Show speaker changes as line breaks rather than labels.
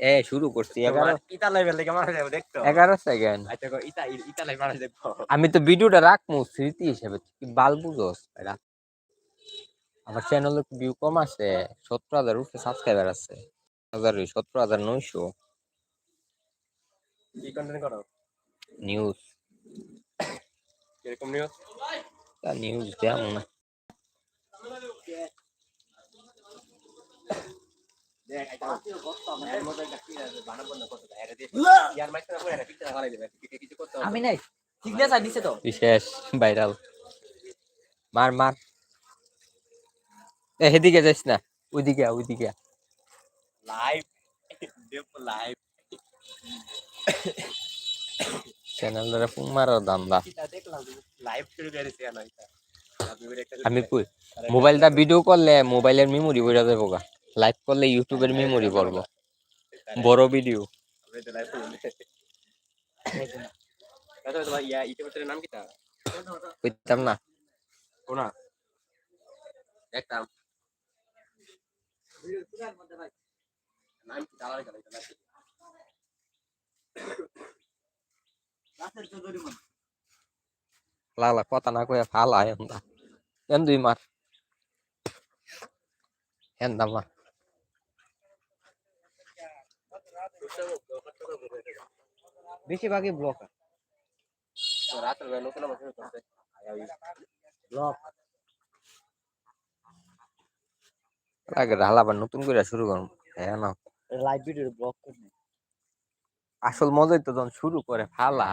এ শুরু করছি। এগারো সেকেন্ড
আচ্ছা
আমি তো ভিডিওটা রাখব স্মৃতি হিসেবে। বাল বুঝোস? আমার চ্যানেলে ভিউ কম আছে সতেরো হাজার উপরে সাবস্ক্রাইবার আছে। হাজার সতেরো হাজার নয়শো।
কি কন্টেন্ট করো?
নিউজ
কীরকম নিউজ
নিউজ
আমি নাই। সিগনেচার দিছে তো।
বিশেষ ভাইরাল মার মার। না। ওইদিকে ওইদিকে।
লাইভ লাইভ
চ্যানেলটা ফুং মারার দান্দা আমি কই? মোবাইলটা ভিডিও করলে মোবাইলের মেমোরি বইরা যাব গা। লাইভ করলে ইউটিউবের মেমোরি পড়ব বড় ভিডিও কইতাম না।
কোনা দেখতাম। নাম কি? দালাল গেল
লালা কথা না কয়ে ফালা এন্দা এন দুই মার। এন্দা মার।
বেশিরভাগই ব্লক
রাতের বেলা
ব্লক
আগে ঢালা আবার নতুন করে শুরু করুন। হ্যাঁ না।
লাইভ ভিডিও ব্লক করে
আসল মজাই তো যখন শুরু করে ফালা।